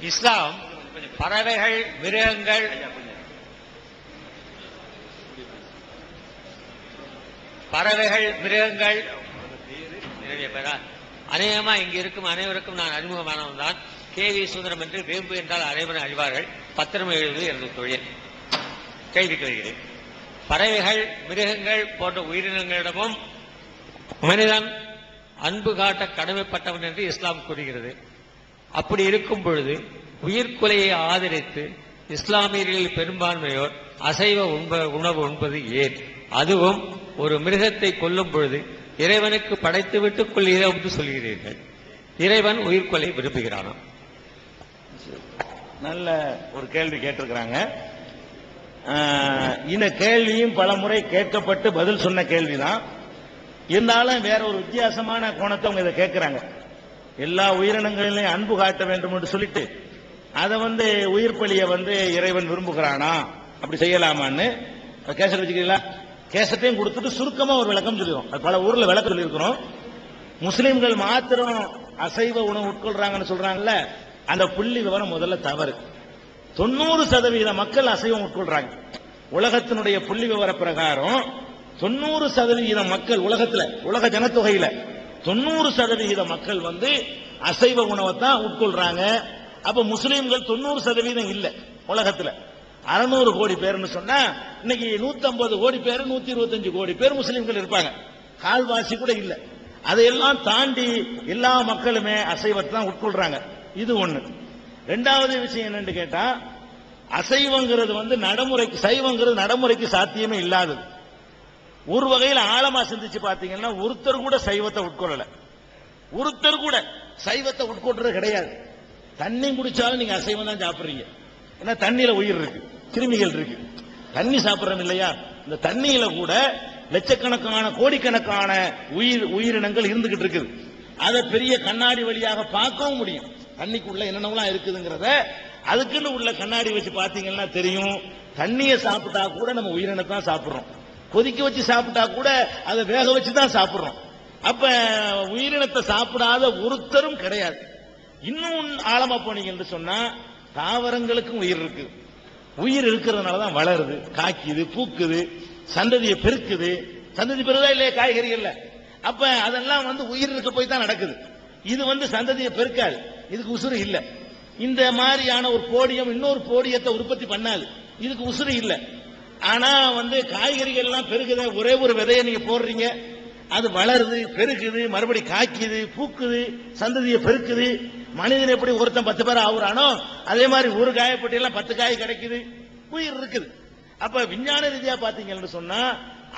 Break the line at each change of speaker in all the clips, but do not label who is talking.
இஸ்லாம் பறவைகள் மிருகங்கள் பறவைகள் மிருகங்கள் நிறைய பேரா அநேகமா இங்கு இருக்கும் அனைவருக்கும் நான் அறிமுகமானவன் தான் கே வி சுந்தரம் என்று வேம்பு என்றால் அனைவரும் அறிவார்கள். பத்திரம் எழுதுவது எனது தொழில். கேள்விக்கு வருகிறேன். பறவைகள் மிருகங்கள் போன்ற உயிரினங்களிடமும் மனிதன் அன்பு காட்ட கடமைப்பட்டவன் என்று இஸ்லாம் கூறுகிறது. அப்படி இருக்கும் பொழுது உயிர்கொலையை ஆதரித்து இஸ்லாமியர்களில் பெரும்பான்மையோர் அசைவ உண்ப உணவு உண்பது ஏன்? அதுவும் ஒரு மிருகத்தை கொல்லும் பொழுது இறைவனுக்கு படைத்து விட்டுக் கொள்கிறோம் என்று சொல்கிறீர்கள். இறைவன் உயிர்கொலை விரும்புகிறானாம்
நல்ல ஒரு கேள்வி கேட்டிருக்கிறாங்க. இந்த கேள்வியும் பல முறை கேட்கப்பட்டு பதில் சொன்ன கேள்விதான். இருந்தாலும் வேற ஒரு வித்தியாசமான கோணத்தை அவங்க இதை கேட்கிறாங்க. எல்லா உயிரினங்களிலையும் அன்பு காட்ட வேண்டும் என்று சொல்லிட்டு அதை வந்து உயிர் பலியை வந்து இறைவன் விரும்புகிறானா? அப்படி செய்யலாமான்னு? கேசட் வச்சுக்கிறீங்களா? கேசட்டையும் கொடுத்துட்டு சுருக்கமாக ஒரு விளக்கம் சொல்லிடுவோம். அது பல ஊரில் விளக்கம் சொல்லியிருக்கிறோம். முஸ்லீம்கள் மாத்திரம் அசைவ உணவு உட்கொள்றாங்கன்னு சொல்றாங்கல்ல அந்த புள்ளி விவரம் முதல்ல தவறு. தொண்ணூறு சதவீத மக்கள் அசைவம் உட்கொள்றாங்க. உலகத்தினுடைய புள்ளி விவர பிரகாரம் தொண்ணூறு சதவிகித மக்கள் உலகத்தில் உலக ஜனத்தொகையில தொண்ணூறு சதவிகித மக்கள் வந்து அசைவ உணவை தான் உட்கொள்றாங்க. அப்ப முஸ்லீம்கள் தொண்ணூறு சதவீதம் இல்லை உலகத்துல. அறுநூறு கோடி பேர்னு சொன்னா இன்னைக்கு 150 கோடி பேர் 125 கோடி பேர் முஸ்லீம்கள் இருப்பாங்க. கால்வாசி கூட இல்லை. அதையெல்லாம் தாண்டி எல்லா மக்களுமே அசைவத்தை தான் உட்கொள்றாங்க. இது ஒண்ணு. ரெண்டாவது விஷயம் என்னன்னு கேட்டா அசைவங்கிறது வந்து நடைமுறைக்கு சைவங்கிறது நடைமுறைக்கு சாத்தியமே இல்லாதது. ஒரு வகையில் ஆழமா சிந்திச்சு பாத்தீங்கன்னா ஒருத்தர் கூட சைவத்தை உட்கொள்ளல. ஒருத்தர் கூட சைவத்தை உட்கொள்றது கிடையாது. தண்ணி குடிச்சாலும் நீங்க அசைவம் தான் சாப்பிடுறீங்க. ஏன்னா தண்ணியில உயிர் இருக்கு கிருமிகள் இருக்கு. தண்ணி சாப்பிடுறோம் இல்லையா? இந்த தண்ணியில கூட லட்சக்கணக்கான கோடிக்கணக்கான உயிர் உயிரினங்கள் இருந்துகிட்டு இருக்குது. அதை பெரிய கண்ணாடி வழியாக பார்க்கவும் முடியும். தண்ணிக்குள்ள என்னென்னலாம் இருக்குதுங்கிறத அதுக்குன்னு உள்ள கண்ணாடி வச்சு பார்த்தீங்கன்னா தெரியும். தண்ணியை சாப்பிட்டா கூட நம்ம உயிரினத்தான் சாப்பிட்றோம். கொதிக்க வச்சு சாப்பிட்டா கூட அதை வேக வச்சு தான் சாப்பிட்றோம். அப்ப உயிரினத்தை சாப்பிடாத ஒருத்தரும் கிடையாது. இன்னும் ஆழமா போனீங்க என்று சொன்னா தாவரங்களுக்கும் உயிர் இருக்கு. உயிர் இருக்கிறதுனால தான் வளருது காய்க்குது பூக்குது சந்ததியை பெருக்குது. சந்ததி பெருதா இல்லையா காய்கறிகள்ல அப்ப அதெல்லாம் வந்து உயிர் இருக்க போய் தான் நடக்குது. இது வந்து சந்ததியை பெருக்காது. இதுக்கு உசுறு இல்லை. இந்த மாதிரியான ஒரு போடியம் இன்னொரு போடியத்தை உற்பத்தி பண்ணாது. இதுக்கு உசுறு இல்லை. ஆனா வந்து காய்கறிகள் எல்லாம் பெருகுத ஒரே ஒரு விதையை நீங்க போடுறீங்க. அது வளருது பெருக்குது மறுபடி காய்க்குது பூக்குது சந்ததியை பெருக்குது. மனிதன் எப்படி ஒருத்தன் பத்து பேர் ஆகுறானோ அதே மாதிரி ஒரு காயப்பட்டியெல்லாம் பத்து காய் கிடைக்குது. உயிர் இருக்குது. அப்ப விஞ்ஞான ரீதியா பாத்தீங்கன்னு சொன்னா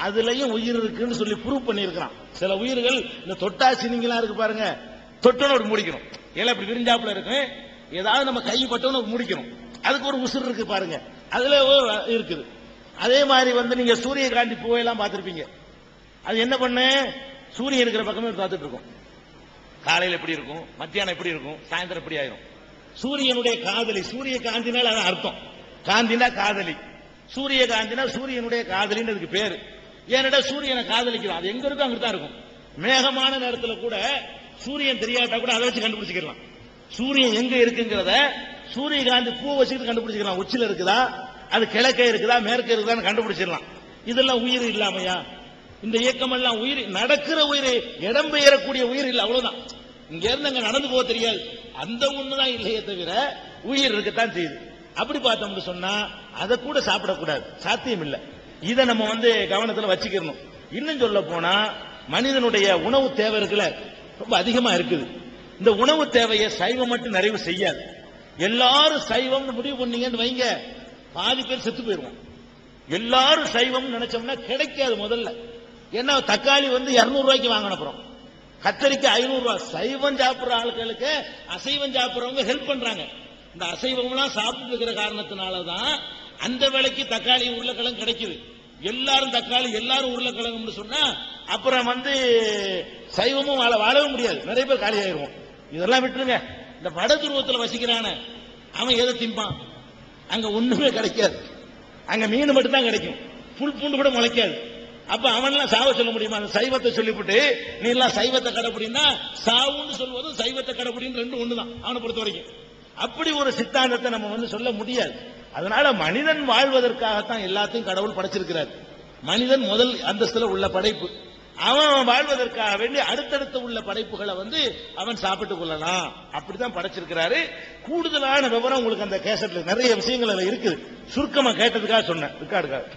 அதுலயும் உயிர் இருக்குன்னு சொல்லி ப்ரூவ் பண்ணிருக்கிறான் சில உயிர்கள் இந்த தொட்டாசி சினிங்களா இருக்கு பாருங்க தொட்டோன்னு முடிக்கணும். ஏன்னா இப்படி விரிஞ்சாப்புல இருக்கு. ஏதாவது நம்ம கை பட்டோன்னு முடிக்கணும். அதுக்கு ஒரு உசுர் இருக்கு பாருங்க. அதுல இருக்குது. அதே மாதிரி வந்து நீங்க சூரியகாந்தி பூவையெல்லாம் பார்த்துருப்பீங்க. அது என்ன பண்ண? சூரியன் இருக்கிற பக்கமே பார்த்துட்டு இருக்கும். காலையில் எப்படி இருக்கும்? மத்தியானம் எப்படி இருக்கும்? சாயந்தரம் எப்படி ஆயிரும்? சூரியனுடைய காதலி சூரிய காந்தினால் அது அர்த்தம். காந்தினா காதலி. சூரிய காந்தினா சூரியனுடைய காதலின்னு அதுக்கு பேரு. ஏன்னா சூரியனை காதலிக்கிறோம் அது எங்க இருக்கும் அங்கே தான் இருக்கும். மேகமான நேரத்தில் கூட சூரியன் தெரியாட்டா கூட அதை வச்சு கண்டுபிடிச்சிக்கலாம் சூரியன் எங்க இருக்குங்கிறத சூரியகாந்தி பூ வச்சுக்கிட்டு கண்டுபிடிச்சிக்கலாம் உச்சில இருக்குதா? அது கிழக்கே இருக்குதா மேற்கே இருக்குதான்னு கண்டுபிடிச்சிடலாம். இதெல்லாம் உயிர் இல்லாமையா? இந்த இயக்கம் எல்லாம் உயிர் நடக்கிற உயிர் இடம் பெயரக்கூடிய உயிர் இல்லை அவ்வளவுதான். இங்க இருந்து அங்க நடந்து போக தெரியாது. அந்த ஒண்ணுதான் இல்லையே தவிர உயிர் இருக்கத்தான் செய்யுது. அப்படி பார்த்தோம்னு சொன்னா அதை கூட சாப்பிடக்கூடாது. சாத்தியம் இல்லை. இதை நம்ம வந்து கவனத்துல வச்சுக்கணும் இன்னும் சொல்ல போனா மனிதனுடைய உணவு தேவை இருக்குல்ல ரொம்ப அதிகமா இருக்குது. இந்த உணவு தேவையை சைவம் மட்டும் நிறைவு செய்யாது. எல்லாரும் சைவம்னு முடிவு பண்ணீங்கன்னு வைங்க. பாதி பேர் செத்து போயிருவோம் எல்லாரும் சைவம் நினைச்சோம்னா கிடைக்காது முதல்ல. ஏன்னா தக்காளி வந்து 200 ரூபாய்க்கு வாங்கின அப்புறம். கத்தரிக்காய் ஐநூறு ரூபாய் சைவம் சாப்பிடுற ஆட்களுக்கு அசைவம் சாப்பிடுறவங்க ஹெல்ப் பண்றாங்க. இந்த அசைவம்லாம் சாப்பிட்டு இருக்கிற காரணத்தினால தான் அந்த விலைக்கு தக்காளி உருளைக்கிழங்கு கிடைக்குது. எல்லாரும் தக்காளி எல்லாரும் உருளைக்கிழங்குன்னு சொன்னா அப்புறம் வந்து சைவமும் வாழ வாழவே முடியாது. நிறைய பேர் காலி ஆயிடுவோம் இதெல்லாம் விட்டுருங்க. இந்த வட துருவத்தில் வசிக்கிறான. அவன் எதை திம்பான்? அங்க ஒண்ணுமே கிடைக்காது. அங்க மீன் மட்டும் தான் கிடைக்கும். புல் பூண்டு கூட முளைக்காது. அப்ப அவன்லாம் சாவ சொல்ல முடியுமா? அந்த சைவத்தை சொல்லிவிட்டு நீ எல்லாம் சைவத்தை கடைப்பிடினா சாவுன்னு சொல்வதும் சைவத்தை கடைப்பிடின்னு ரெண்டு ஒண்ணுதான் அவனை பொறுத்த வரைக்கும் அப்படி ஒரு சித்தாந்தத்தை நம்ம வந்து சொல்ல முடியாது. அதனால மனிதன் வாழ்வதற்காகத்தான் எல்லாத்தையும் கடவுள் படைச்சிருக்கிறார். மனிதன் முதல் அந்தஸ்துல உள்ள படைப்பு. அவன் வாழ்வதற்காக வேண்டி அடுத்தடுத்து உள்ள படைப்புகளை வந்து அவன் சாப்பிட்டுக் கொள்ளலாம். அப்படித்தான் படைச்சிருக்கிறாரு. கூடுதலான விவரம் உங்களுக்கு அந்த கேசட்ல நிறைய விஷயங்கள் இருக்குது. சுருக்கமா கேட்டதுக்காக சொன்னேன். ரெக்கார்டுக்காக.